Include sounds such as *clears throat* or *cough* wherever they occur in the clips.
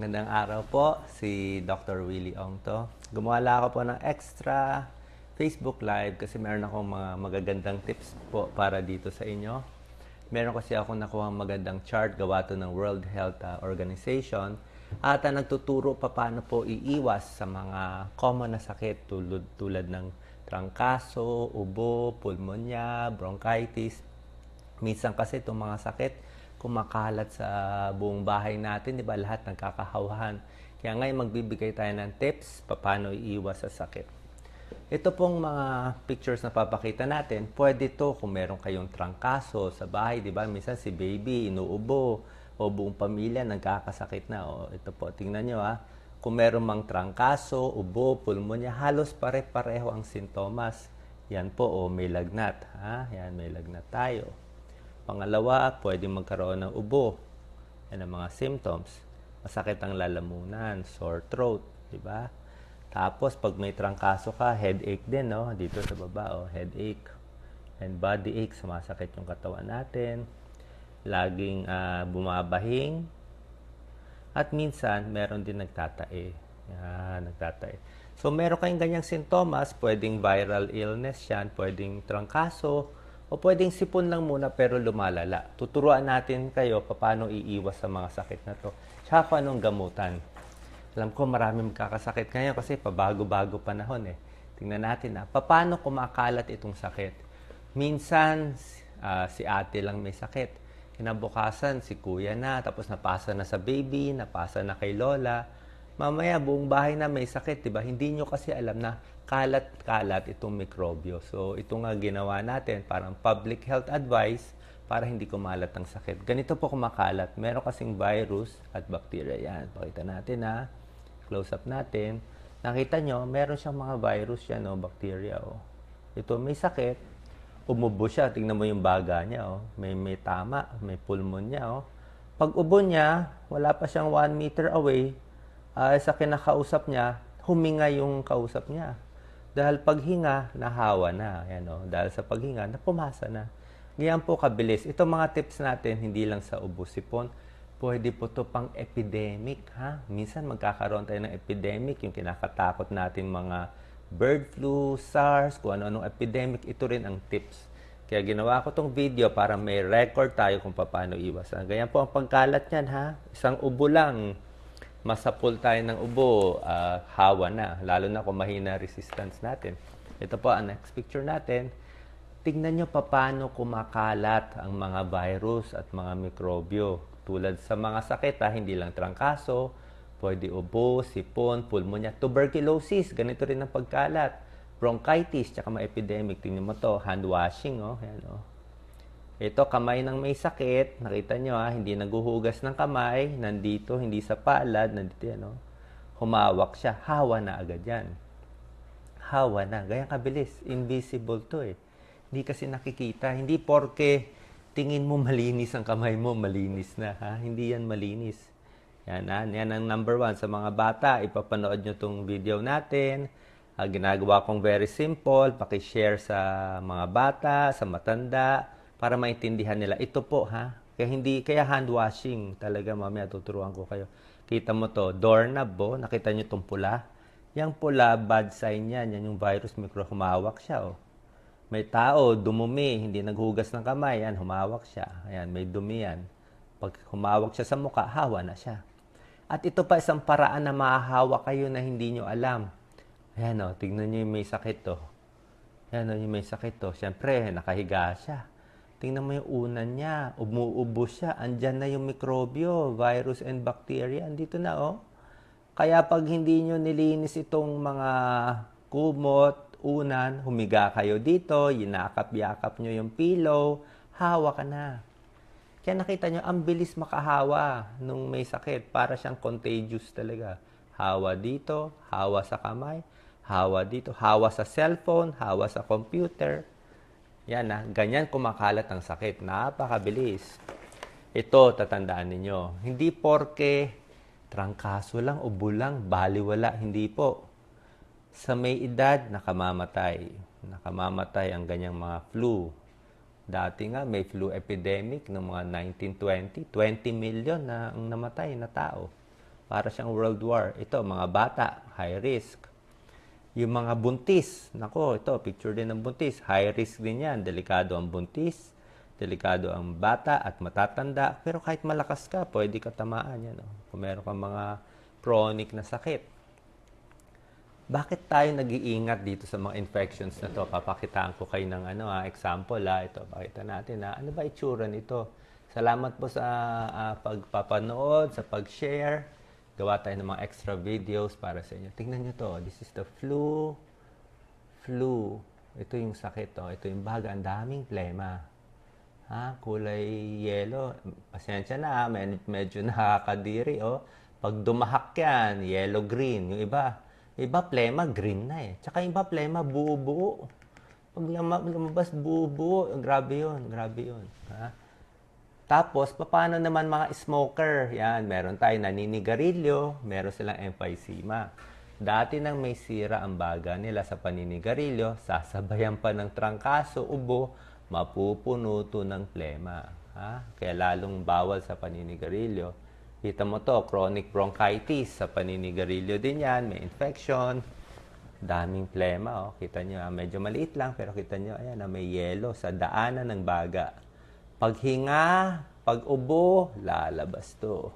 Gandang araw po, si Dr. Willie Ong to. Gumala ako po ng extra Facebook Live kasi meron akong mga magagandang tips po para dito sa inyo. Meron kasi ako nakuha magandang chart gawa to ng World Health ah, Organization at ah, nagtuturo pa paano po iiwas sa mga common na sakit tulad, tulad ng trangkaso, ubo, pulmonya, bronchitis, Minsan kasi itong mga sakit, kumakalat sa buong bahay natin, di ba? Lahat nagkakahawahan. Kaya ngayon magbibigay tayo ng tips paano iiwas sa sakit. Ito pong mga pictures na papakita natin, pwede to kung meron kayong trangkaso sa bahay, di ba? Minsan si baby, inuubo, o buong pamilya nagkakasakit na. O, ito po, tingnan nyo ha. Kung meron mang trangkaso, ubo, pulmonya, halos pare-pareho ang sintomas. Yan po, o may lagnat. Ha? Yan, may lagnat tayo. Pangalawa, pwede magkaroon ng ubo. Yan ang mga symptoms. Masakit ang lalamunan, sore throat, di ba? Tapos, pag may trangkaso ka, headache din, no? Dito sa baba, oh, headache. And body ache, sumasakit yung katawan natin. Laging ah, bumabahing. At minsan, meron din nagtatae. Yan, nagtatae. So, meron kayong ganyang sintomas, pwedeng viral illness yan, pwedeng trangkaso, o pwedeng sipon lang muna pero lumalala. Tuturuan natin kayo paano iiwas sa mga sakit na to. Tsaka kung anong gamutan. Alam ko marami magkakasakit ngayon kasi pabago-bago panahon eh. Tingnan natin na paano kumakalat itong sakit. Minsan ah, si ate lang may sakit. Kinabukasan si kuya na, tapos napasa na sa baby, napasa na kay lola. Mamaya buong bahay na may sakit, 'di ba? Hindi nyo kasi alam na kalat-kalat itong mikrobyo. So ito nga ginawa natin, parang public health advice para hindi kumalat ang sakit. Ganito po kumakalat. Meron kasing virus at bacteria yan. Pakita natin ha. Close up natin. Nakita nyo, meron siyang mga virus yan o bacteria o. Ito may sakit. Umubo siya. Tingnan mo yung baga niya o. May, may tama. May pulmonya o. Pag ubo niya, wala pa siyang 1 meter away, ah, sa kinakausap niya, huminga yung kausap niya. Dahil paghinga, nahawa na. Yan, o. Dahil sa paghinga, napumasa na. Ganyan po kabilis. Ito mga tips natin, hindi lang sa ubo sipon. Pwede po to pang epidemic, ha? Minsan magkakaroon tayo ng epidemic, yung kinakatakot natin mga bird flu, SARS, kung ano-anong epidemic, ito rin ang tips. Kaya ginawa ko tong video para may record tayo kung paano iwasan. Ganyan po ang pagkalat niyan, ha? Isang ubo lang, masapul tayo ng ubo, ah, hawa na. Lalo na kung mahina resistance natin. Ito po ang next picture natin. Tingnan nyo paano kumakalat ang mga virus at mga mikrobyo. Tulad sa mga sakit, ha, hindi lang trangkaso, pwede ubo, sipon, pulmonya, tuberculosis, ganito rin ang pagkalat. Bronchitis, tsaka mga epidemic. Tingnan mo to, hand washing, oh. Yan, oh. Ito, kamay ng may sakit. Nakita nyo ha, hindi naguhugas ng kamay. Nandito, hindi sa palad. Nandito yan, oh. Humawak siya. Hawa na agad yan. Hawa na. Gaya kabilis. Invisible to eh. Hindi kasi nakikita. Hindi porke tingin mo malinis ang kamay mo, malinis na. Ha? Hindi yan malinis. Yan, ha? yan ang number one. Sa mga bata, ipapanood nyo tong video natin. Ah, ginagawa kong very simple. Pakishare sa mga bata, sa matanda, para maintindihan nila. Ito po, ha? Kaya hindi, kaya hand washing talaga mamaya tuturuan ko kayo. Kita mo to, doorknob po. Nakita nyo tong pula? Yang pula, bad sign yan. Yan yung virus, micro humawak siya, oh. May tao, dumumi, hindi naghugas ng kamay, yan, humawak siya. Ayan, may dumi yan. Pag humawak siya sa muka, hawa na siya. At ito pa isang paraan na mahahawa kayo na hindi nyo alam. Ayan o, tignan nyo yung may sakit to. Ayan o, yung may sakit to. Siyempre, nakahiga siya. Tingnan mo yung unan niya. Umuubo siya. Andyan na yung mikrobyo, virus and bacteria. Andito na oh. Kaya pag hindi nyo nilinis itong mga kumot, unan, humiga kayo dito, yinakap-yakap nyo yung pillow, hawa ka na. Kaya nakita nyo, ang bilis makahawa nung may sakit. Para siyang contagious talaga. Hawa dito, hawa sa kamay, hawa dito, hawa sa cellphone, hawa sa computer. Yan na, ganyan kumakalat ang sakit. Napakabilis. Ito, tatandaan ninyo. Hindi porke trangkaso lang, ubo lang, baliwala. Hindi po. Sa may edad, nakamamatay. Nakamamatay ang ganyang mga flu. Dati nga, may flu epidemic noong mga 1920. 20 million na ang namatay na tao. Para siyang world war. Ito, mga bata, high risk. Yung mga buntis, nako, ito, picture din ng buntis. High risk din yan. Delikado ang buntis, delikado ang bata at matatanda. Pero kahit malakas ka, pwede ka tamaan yan. Oh. Kung meron kang mga chronic na sakit. Bakit tayo nag-iingat dito sa mga infections na to? Papakitaan ko kayo ng ano, ha, example. Ha. Ito, pakita natin. Ha. Ano ba itsura nito? Salamat po sa uh, pagpapanood, sa pag-share. Gawa tayo ng mga extra videos para sa inyo. Tingnan nyo to. This is the flu. Flu. Ito yung sakit to. Ito yung baga. Ang daming plema. Ha? Kulay yellow. Pasensya na. Med- medyo *laughs* nakakadiri. Oh. Pag dumahak yan, yellow-green. Yung iba, iba plema, green na eh. Tsaka iba plema, buo-buo. Pag lumabas buo-buo, grabe yun. Grabe yun. Ha? Tapos, paano naman mga smoker? Yan, meron tayo naninigarilyo, meron silang emphysema. Dati nang may sira ang baga nila sa paninigarilyo, sasabayan pa ng trangkaso, ubo, mapupuno to ng plema. Ha? Kaya lalong bawal sa paninigarilyo. Kita mo to, chronic bronchitis sa paninigarilyo din yan, may infection, daming plema, oh. Kita nyo, ah, medyo maliit lang, pero kita nyo, ayan, ah, may yelo sa daanan ng baga. Paghinga, pag-ubo, lalabas to.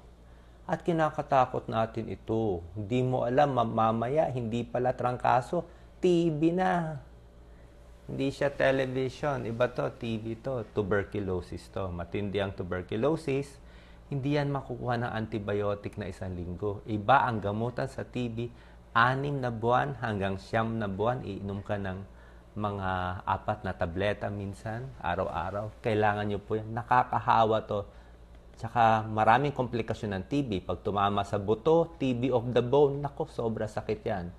At kinakatakot natin ito. Hindi mo alam, mamaya, hindi pala trangkaso, TB na. Hindi siya television. Iba to, TV to. Tuberculosis to. Matindi ang tuberculosis hindi yan makukuha ng antibiotic na isang linggo. Iba ang gamutan sa TB, anim na buwan hanggang siyam na buwan, iinom ka ng mga apat na tableta minsan, araw-araw. Kailangan nyo po yan. Nakakahawa to. Tsaka maraming komplikasyon ng TB. Pag tumama sa buto, TB of the bone, nako, sobra sakit yan.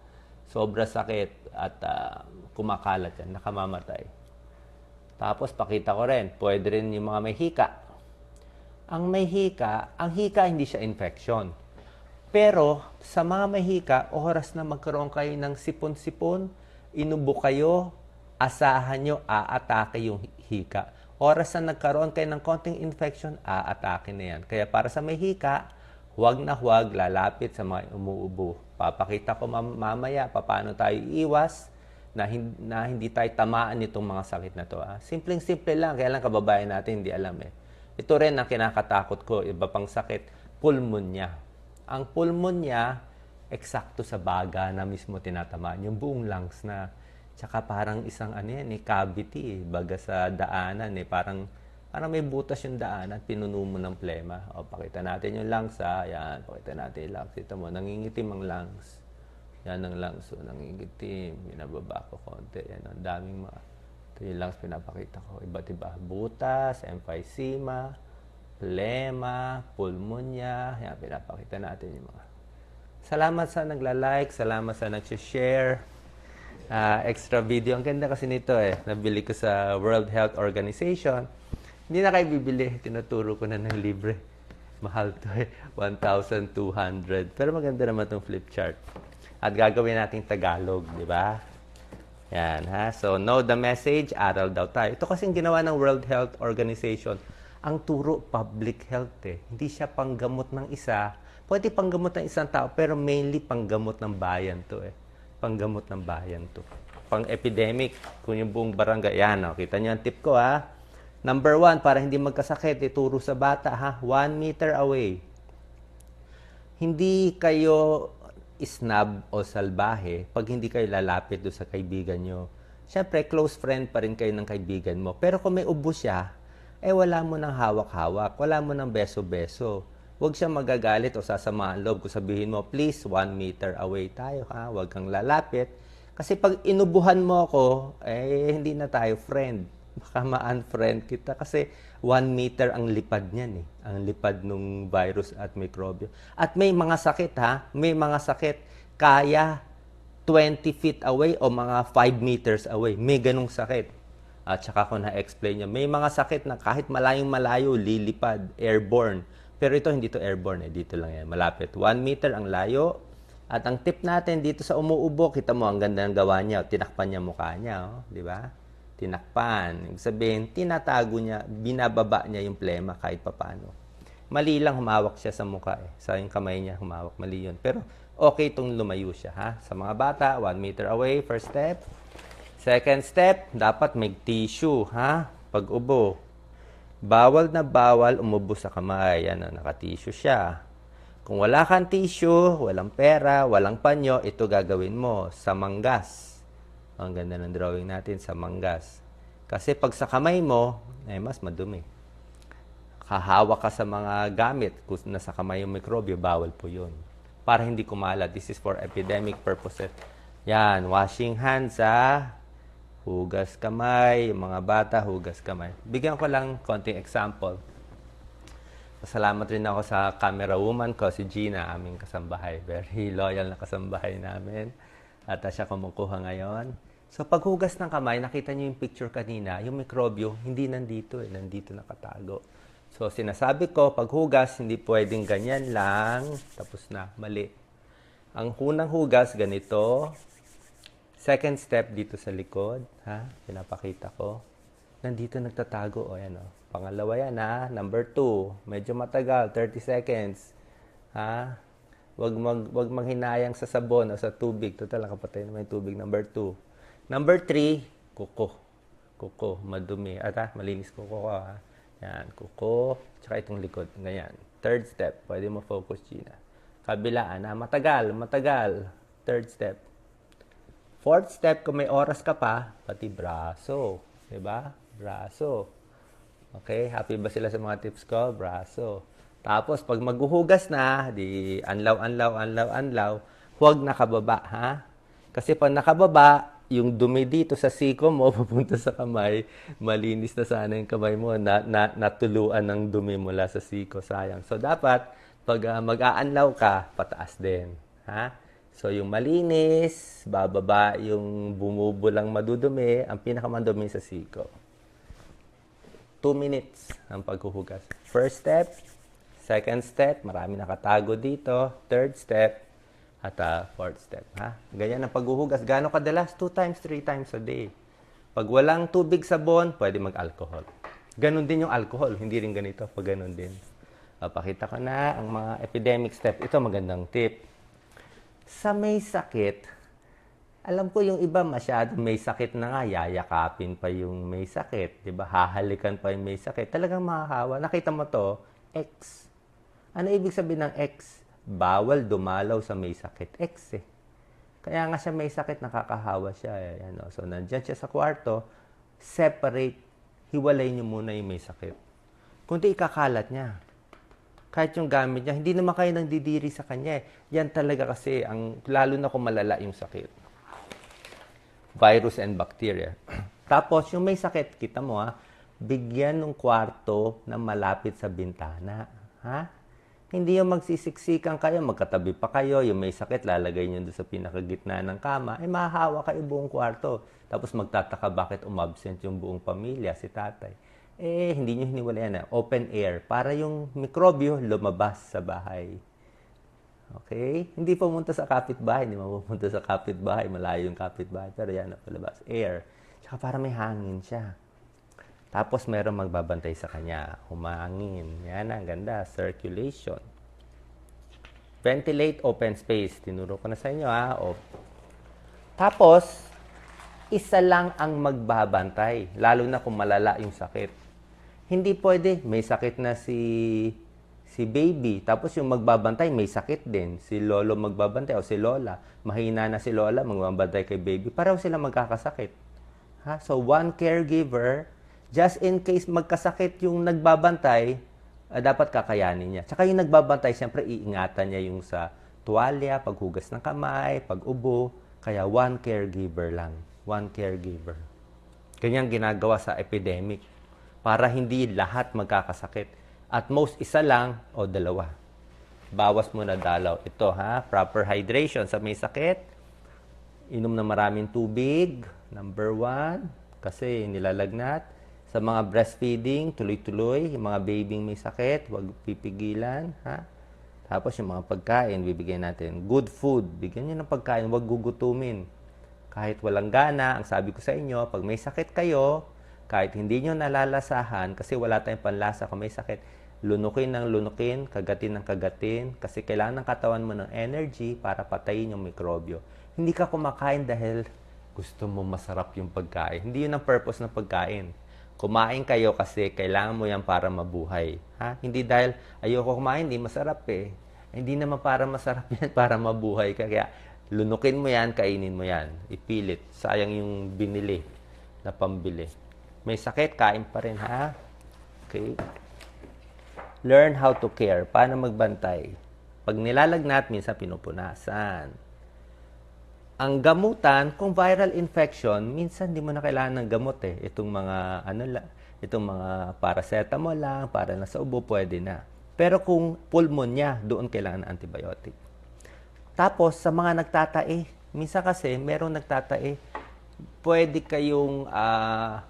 Sobra sakit at uh, kumakalat yan, nakamamatay. Tapos pakita ko rin, pwede rin yung mga may hika ang may hika, ang hika hindi siya infection. Pero sa mga may hika, oras na magkaroon kayo ng sipon-sipon, inubo kayo, asahan nyo, aatake yung hika. Oras na nagkaroon kayo ng konting infection, aatake na yan. Kaya para sa may hika, huwag na huwag lalapit sa mga umuubo. Papakita ko mamaya paano tayo iwas na, hindi, na hindi tayo tamaan nitong mga sakit na to. Ah. Simpleng-simple lang, kaya lang kababayan natin hindi alam eh. Ito rin ang kinakatakot ko, iba pang sakit, pulmonya. Ang pulmonya, eksakto sa baga na mismo tinatamaan, yung buong lungs na. Tsaka parang isang ano yan, eh, cavity, eh, baga sa daanan, eh, parang, parang may butas yung daanan, pinuno mo ng plema. O, pakita natin yung lungs, ha. Yan, pakita natin yung lungs. Ito mo, nangingitim ang lungs. Yan ang lungs, so, nangingitim. Binababa ko konti. Yan, ang daming mga ito yung lungs pinapakita ko. Iba't iba. Butas, emphysema, plema, pulmonya. Yan, pinapakita natin yung mga. Salamat sa nagla-like, salamat sa nag-share. Uh, extra video. Ang ganda kasi nito eh. Nabili ko sa World Health Organization. Hindi na kayo bibili. Tinuturo ko na ng libre. Mahal to eh. 1,200. Pero maganda naman itong flip chart. At gagawin natin Tagalog, di ba? Yan, ha? So, know the message, aral daw tayo. Ito kasing ginawa ng World Health Organization. Ang turo, public health eh. Hindi siya panggamot ng isa. Pwede panggamot ng isang tao, pero mainly panggamot ng bayan to eh. Panggamot ng bayan to. Pang-epidemic, kung yung buong barangay. Yan, oh, kita niyo ang tip ko ha. Number one, para hindi magkasakit, ituro sa bata ha. One meter away. Hindi kayo isnab o salbahe pag hindi kayo lalapit do sa kaibigan nyo. Siyempre, close friend pa rin kayo ng kaibigan mo. Pero kung may ubo siya, eh wala mo ng hawak-hawak, wala mo ng beso-beso. Huwag siya magagalit o sasamahan loob kung sabihin mo, please, one meter away tayo ha, huwag kang lalapit. Kasi pag inubuhan mo ako, eh hindi na tayo friend. *laughs* Baka ma-unfriend kita kasi one meter ang lipad niyan eh. Ang lipad ng virus at mikrobyo. At may mga sakit ha, may mga sakit kaya 20 feet away o mga 5 meters away. May ganong sakit. At saka ko na-explain niya, may mga sakit na kahit malayong malayo, lilipad, airborne. Pero ito hindi to airborne eh, dito lang yan, malapit. 1 meter ang layo. At ang tip natin dito sa umuubo, kita mo ang ganda ng gawa niya, tinakpan niya mukha niya, oh, di ba? tinakpan. Ibig sabihin, tinatago niya, binababa niya yung plema kahit papano. Mali lang humawak siya sa mukha eh. Sa yung kamay niya humawak, mali yun. Pero okay itong lumayo siya ha. Sa mga bata, 1 meter away, first step. Second step, dapat may tissue ha. Pag ubo. Bawal na bawal umubo sa kamay. Yan, naka-tissue siya. Kung wala kang tissue, walang pera, walang panyo, ito gagawin mo sa manggas. Ang ganda ng drawing natin sa manggas. Kasi pag sa kamay mo, eh, mas madumi. Kahawak ka sa mga gamit, kung nasa kamay yung mikrobyo, bawal po yun. Para hindi kumalat. This is for epidemic purposes. Yan, washing hands ha. Hugas kamay, yung mga bata, hugas kamay. Bigyan ko lang konting example. Pasalamat rin ako sa camera woman ko, si Gina, aming kasambahay. Very loyal na kasambahay namin. At uh, siya kumukuha ngayon. So paghugas ng kamay, nakita niyo yung picture kanina, yung mikrobyo, hindi nandito eh, nandito nakatago. So sinasabi ko, paghugas, hindi pwedeng ganyan lang, tapos na, mali. Ang unang hugas, ganito. Second step dito sa likod, ha? Pinapakita ko. Nandito nagtatago, o yan o. Pangalawa yan ha, number two. Medyo matagal, 30 seconds. Ha? Wag mag wag manghinayang sa sabon o sa tubig. Total nakapatay naman yung tubig. Number two. Number three, kuko. Kuko, madumi. At ha, malinis kuko ko ha. Yan, kuko. Tsaka itong likod. Ganyan. Third step, pwede mo focus, Gina. Kabilaan ha, matagal, matagal. Third step. Fourth step, kung may oras ka pa, pati braso. 'Di ba? Braso. Okay, happy ba sila sa mga tips ko? Braso. Tapos, pag maghuhugas na, di anlaw, anlaw, anlaw, anlaw, huwag nakababa, ha? Kasi pag nakababa, yung dumi dito sa siko mo, *laughs* pupunta sa kamay, malinis na sana yung kamay mo, na, na, natuluan ng dumi mula sa siko, sayang. So, dapat, pag uh, mag-aanlaw ka, pataas din, ha? So, yung malinis, bababa yung bumubulang madudumi, ang pinakamadumi sa siko. 2 minutes ang paghuhugas. First step, second step, marami nakatago dito. Third step, at uh, fourth step. Ha? Ganyan ang paghuhugas. Gano'ng kadalas? 2 times, 3 times a day. Pag walang tubig sabon, pwede mag-alcohol. Ganon din yung alcohol. Hindi rin ganito. Pag ganon din. Uh, pakita ko na ang mga epidemic step. Ito magandang tip. Sa may sakit, alam ko yung iba masyado may sakit na nga, yayakapin pa yung may sakit, 'di ba? Hahalikan pa yung may sakit. Talagang makakawa. Nakita mo to, X. Ano ibig sabihin ng X? Bawal dumalaw sa may sakit. X eh. Kaya nga siya may sakit, nakakahawa siya. Eh. Ano? So, nandyan siya sa kwarto, separate, hiwalay niyo muna yung may sakit. Kundi ikakalat niya. Kahit yung gamit niya, hindi naman kayo nang didiri sa kanya. Eh. Yan talaga kasi, ang, lalo na kung malala yung sakit virus and bacteria. *clears throat* Tapos, yung may sakit, kita mo ha, bigyan ng kwarto na malapit sa bintana. Ha? Hindi yung magsisiksikan kayo, magkatabi pa kayo, yung may sakit, lalagay nyo doon sa pinakagitna ng kama, ay mahahawa kayo buong kwarto. Tapos magtataka bakit umabsent yung buong pamilya, si tatay. Eh, hindi nyo hiniwalayan na. Open air, para yung mikrobyo lumabas sa bahay. Okay? Hindi pumunta sa kapitbahay, hindi mapupunta sa kapitbahay, malayo yung kapitbahay, pero yan palabas, air. Tsaka para may hangin siya. Tapos meron magbabantay sa kanya, humangin. Yan ang ganda, circulation. Ventilate open space. Tinuro ko na sa inyo ha. O. Tapos, isa lang ang magbabantay, lalo na kung malala yung sakit. Hindi pwede, may sakit na si si baby. Tapos yung magbabantay, may sakit din. Si lolo magbabantay o si lola. Mahina na si lola, magbabantay kay baby. Pareho sila magkakasakit. Ha? So, one caregiver, just in case magkasakit yung nagbabantay, uh, dapat kakayanin niya. Tsaka yung nagbabantay, siyempre iingatan niya yung sa tuwalya, paghugas ng kamay, pag-ubo. Kaya one caregiver lang. One caregiver. Ganyan ginagawa sa epidemic para hindi lahat magkakasakit. At most isa lang o dalawa. Bawas mo na dalaw. Ito ha, proper hydration sa may sakit. Inom na maraming tubig. Number one, kasi nilalagnat. Sa mga breastfeeding, tuloy-tuloy. Yung mga babying may sakit, huwag pipigilan. Ha? Tapos yung mga pagkain, bibigyan natin. Good food, bigyan nyo ng pagkain, huwag gugutumin. Kahit walang gana, ang sabi ko sa inyo, pag may sakit kayo, kahit hindi nyo nalalasahan, kasi wala tayong panlasa kung may sakit, lunukin ng lunukin, kagatin ng kagatin, kasi kailangan ng katawan mo ng energy para patayin yung mikrobyo. Hindi ka kumakain dahil gusto mo masarap yung pagkain. Hindi yun ang purpose ng pagkain. Kumain kayo kasi kailangan mo yan para mabuhay. Ha? Hindi dahil ayoko kumain, hindi masarap eh. Hindi naman para masarap *laughs* yan, para mabuhay ka. Kaya lunukin mo yan, kainin mo yan. Ipilit. Sayang yung binili na pambili. May sakit, kain pa rin ha. Okay? Learn how to care. Paano magbantay? Pag nilalagnat, minsan pinupunasan. Ang gamutan, kung viral infection, minsan di mo na kailangan ng gamot eh. Itong mga ano la, itong mga paracetamol lang, para na sa ubo, pwede na. Pero kung pulmonya, doon kailangan ng antibiotic. Tapos, sa mga nagtatae, minsan kasi, merong nagtatae, pwede kayong, ah,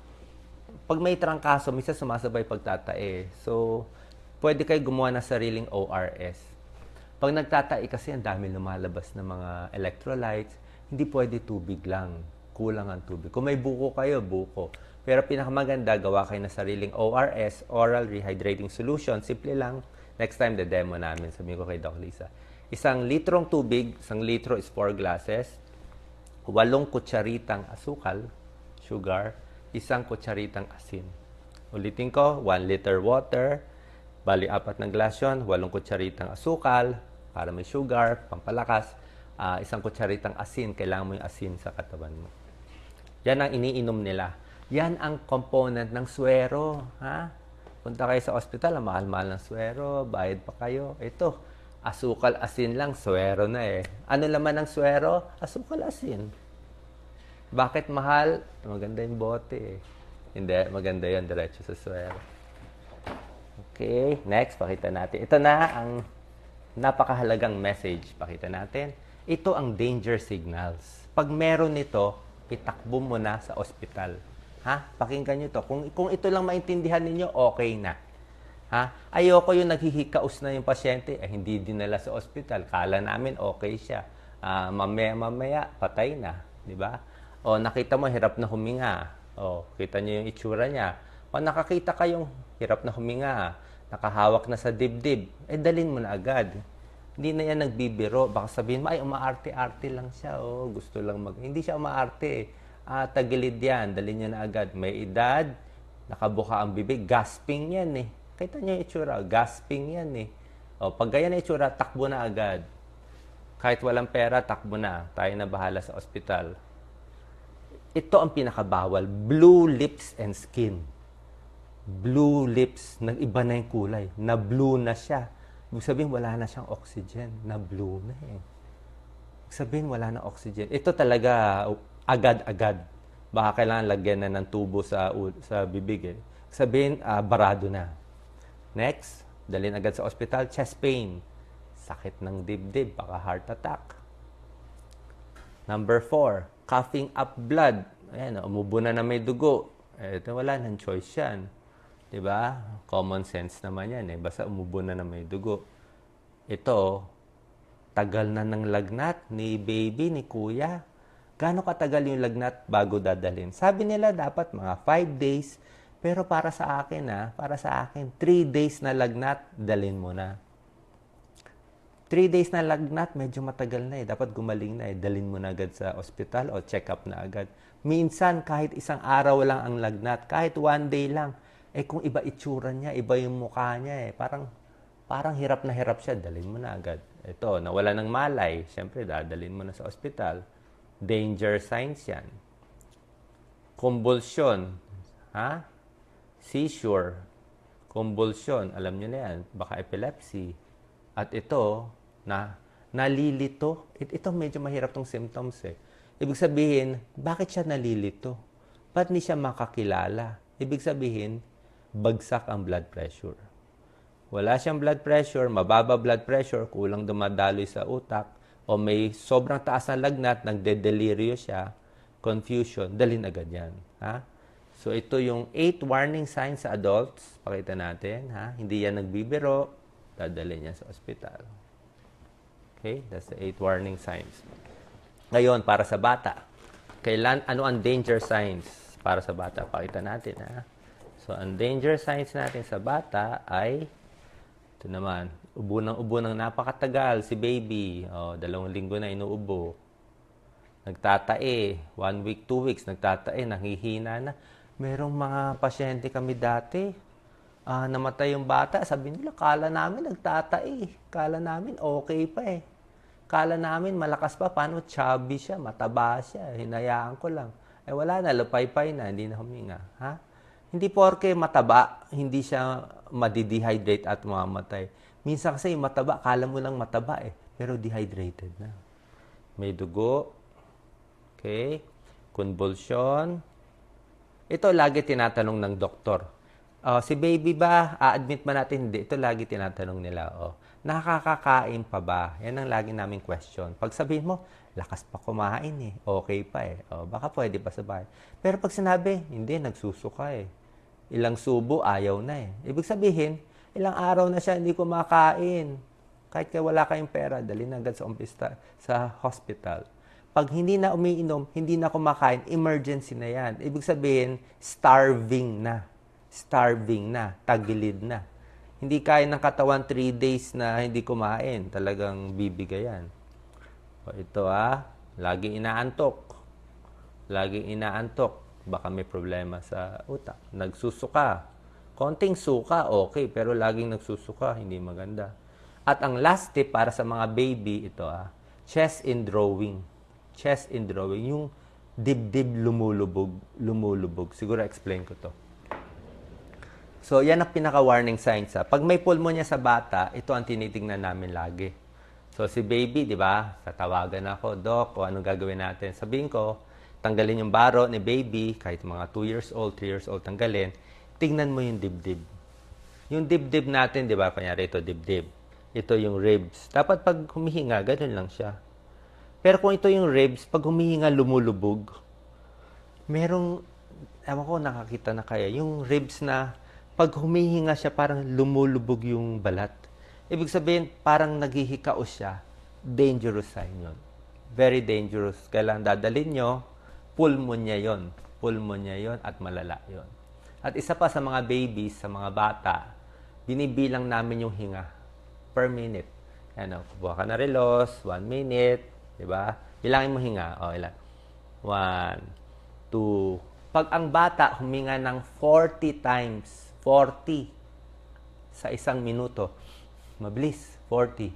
pag may trangkaso, minsan sumasabay pagtatae. So, pwede kayo gumawa ng sariling ORS. Pag nagtatae kasi, ang dami lumalabas ng mga electrolytes, hindi pwede tubig lang. Kulang ang tubig. Kung may buko kayo, buko. Pero pinakamaganda, gawa kayo ng sariling ORS, Oral Rehydrating Solution. Simple lang. Next time, the-demo namin. Sabihin ko kay Doc Lisa. Isang litrong tubig, isang litro is 4 glasses. Walong kutsaritang asukal, sugar, isang kutsaritang asin. Ulitin ko, 1 liter water, bali apat ng glass yun, walong kutsaritang asukal, para may sugar, pampalakas, ah, isang kutsaritang asin, kailangan mo yung asin sa katawan mo. Yan ang iniinom nila. Yan ang component ng swero. Ha? Punta kayo sa ospital, ang mahal-mahal ng swero, bayad pa kayo. Ito, asukal asin lang, swero na eh. Ano laman ng swero? Asukal asin. Bakit mahal? Maganda yung bote eh. Hindi, maganda yan, diretso sa swero. Okay, next, pakita natin. Ito na ang napakahalagang message. Pakita natin. Ito ang danger signals. Pag meron nito, itakbo mo na sa ospital. Ha? Pakinggan nyo to. Kung, kung ito lang maintindihan ninyo, okay na. Ha? Ayoko yung naghihikaos na yung pasyente, eh, hindi dinala sa ospital. Kala namin okay siya. Ah, mamaya, mamaya, patay na. Di ba? O nakita mo, hirap na huminga. O, kita niyo yung itsura niya. O nakakita kayong hirap na huminga, nakahawak na sa dibdib, eh dalin mo na agad. Hindi na yan nagbibiro. Baka sabihin mo, ay, umaarte-arte lang siya. Oh, gusto lang mag... Hindi siya umaarte. Ah, tagilid yan. Dalin niya na agad. May edad, nakabuka ang bibig. Gasping yan eh. Kita niyo yung itsura. Gasping yan eh. O, pag ganyan ang itsura, takbo na agad. Kahit walang pera, takbo na. Tayo na bahala sa ospital. Ito ang pinakabawal. Blue lips and skin. Blue lips. Nag-iba na yung kulay. Na-blue na siya. Ibig sabihin, wala na siyang oxygen. Na-blue na eh. Ibig sabihin, wala na oxygen. Ito talaga agad-agad. Baka kailangan lagyan na ng tubo sa, sa bibig eh. Sabihin, ah, barado na. Next, dalhin agad sa ospital, chest pain. Sakit ng dibdib, baka heart attack. Number four, coughing up blood. Ayan, umubo na na may dugo. Ito wala nang choice yan. ba? Common sense naman yan eh. Basta umubo na na may dugo. Ito, tagal na ng lagnat ni baby, ni kuya. Gaano katagal yung lagnat bago dadalhin? Sabi nila dapat mga 5 days. Pero para sa akin ah, para sa akin, 3 days na lagnat, dalhin mo na. 3 days na lagnat, medyo matagal na eh. Dapat gumaling na eh. Dalhin mo na agad sa ospital o check up na agad. Minsan, kahit isang araw lang ang lagnat, kahit one day lang, eh kung iba itsura niya, iba yung mukha niya eh. Parang, parang hirap na hirap siya, dalhin mo na agad. Ito, nawala ng malay, syempre dadalhin mo na sa ospital. Danger signs yan. Convulsion, ha? Seizure, convulsion, alam niyo na yan, baka epilepsy. At ito, na nalilito. It, ito medyo mahirap tong symptoms eh. Ibig sabihin, bakit siya nalilito? Ba't ni siya makakilala? Ibig sabihin, bagsak ang blood pressure. Wala siyang blood pressure, mababa blood pressure, kulang dumadaloy sa utak, o may sobrang taas na lagnat, nagde-delirio siya, confusion, dalhin agad yan. Ha? So ito yung 8 warning signs sa adults. Pakita natin. Ha? Hindi yan nagbibiro, dadalhin niya sa ospital. Okay? That's the 8 warning signs. Ngayon, para sa bata. Kailan, ano ang danger signs para sa bata? Pakita natin. Ha? So, ang danger signs natin sa bata ay Ito naman, ubo ng ubo ng napakatagal si baby. Oh, dalawang linggo na inuubo. Nagtatae, one week, two weeks, nagtatae, nanghihina na. Merong mga pasyente kami dati, ah, namatay yung bata, sabi nila, kala namin nagtatae. Kala namin okay pa eh. Kala namin malakas pa, paano chubby siya, mataba siya, hinayaan ko lang. Eh wala na, lupay-pay na, hindi na huminga. Ha? Hindi porke mataba, hindi siya madidehydrate at mamamatay. Minsan kasi mataba, kala mo lang mataba eh, pero dehydrated na. May dugo, okay, convulsion. Ito lagi tinatanong ng doktor. Oh, si baby ba, a-admit ba natin? Hindi. Ito lagi tinatanong nila. Oh, nakakakain pa ba? Yan ang lagi naming question. Pag sabihin mo, lakas pa kumain eh. Okay pa eh. Oh, baka pwede pa sa bahay. Pero pag sinabi, hindi, nagsusuka eh. Ilang subo, ayaw na eh. Ibig sabihin, ilang araw na siya hindi kumakain. Kahit kaya wala kayong pera, dali na agad sa umpista, sa hospital. Pag hindi na umiinom, hindi na kumakain, emergency na yan. Ibig sabihin, starving na. Starving na. Tagilid na. Hindi kaya ng katawan 3 days na hindi kumain. Talagang bibigayan. O ito ah, laging inaantok. Laging inaantok. Baka may problema sa utak. Nagsusuka. Konting suka, okay. Pero laging nagsusuka, hindi maganda. At ang last tip para sa mga baby, ito ah, chest in drawing. Chest in drawing. Yung dibdib lumulubog, lumulubog. Siguro explain ko to. So, yan ang pinaka-warning signs. Ha. Pag may pulmonya sa bata, ito ang tinitingnan namin lagi. So, si baby, di ba? Tatawagan ako, Doc, o anong gagawin natin? Sabihin ko, tanggalin yung baro ni baby, kahit mga 2 years old, 3 years old, tanggalin. Tingnan mo yung dibdib. Yung dibdib natin, di ba? Kanyari ito, dibdib. Ito yung ribs. Dapat pag humihinga, ganun lang siya. Pero kung ito yung ribs, pag humihinga, lumulubog, merong, ewan ko, nakakita na kaya, yung ribs na pag humihinga siya, parang lumulubog yung balat. Ibig sabihin, parang naghihikaos siya. Dangerous sign yun. Very dangerous. Kailangan dadalhin nyo, pulmonya yon Pulmonya yon at malala yon At isa pa sa mga babies, sa mga bata, binibilang namin yung hinga per minute. Ano, kubuha ka na relos, one minute, di ba? Bilangin mo hinga. O, ilan? One, two. Pag ang bata huminga ng 40 times, 40 sa isang minuto, mabilis, 40.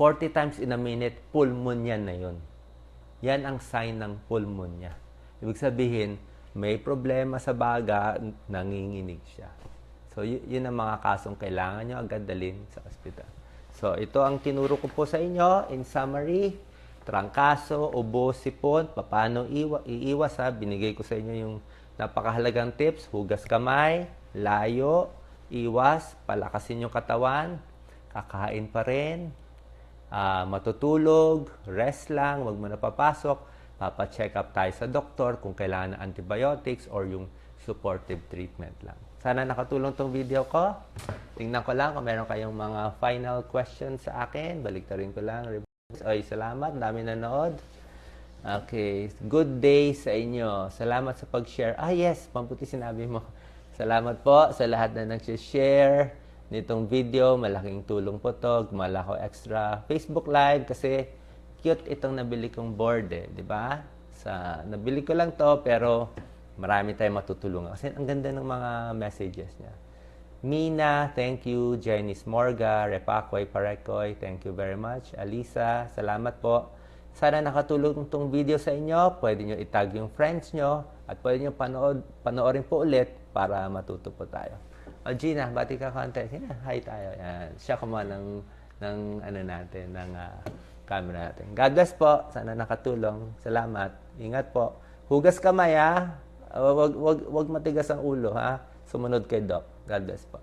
40 times in a minute, pulmonya na yon. Yan ang sign ng pulmonya. Ibig sabihin, may problema sa baga, nanginginig siya. So, yun ang mga kasong kailangan nyo agad dalhin sa ospital. So, ito ang tinuro ko po sa inyo. In summary, trangkaso, ubo, sipon, paano iwa, iiwas ha. Binigay ko sa inyo yung napakahalagang tips. Hugas kamay, layo, iwas, palakasin yung katawan, kakain pa rin, ah, matutulog, rest lang, wag mo na papasok, papacheck up tayo sa doktor kung kailangan ng antibiotics or yung supportive treatment lang. Sana nakatulong tong video ko. Tingnan ko lang kung meron kayong mga final questions sa akin. Baliktarin ko lang. Ay, salamat. Dami nanood. Okay. Good day sa inyo. Salamat sa pag-share. Ah, yes. Pamputi sinabi mo. Salamat po sa lahat na nag-share nitong video. Malaking tulong po to. Gumala ko extra Facebook Live kasi cute itong nabili kong board eh. Ba? Sa, nabili ko lang to pero marami tayong matutulungan. Kasi ang ganda ng mga messages niya. Mina, thank you. Janice Morga, Repakoy Parekoy, thank you very much. Alisa, salamat po. Sana nakatulong itong video sa inyo. Pwede nyo itag yung friends nyo at pwede nyo panood, panoorin po ulit para matuto po tayo. O Gina, bati ka konti. Sige, hi tayo. Yan. Siya kuma ng, ng ano natin, ng ah, camera natin. God bless po. Sana nakatulong. Salamat. Ingat po. Hugas kamay ha. Uh, wag, wag, wag matigas ang ulo ha. Sumunod kay Doc. God bless po.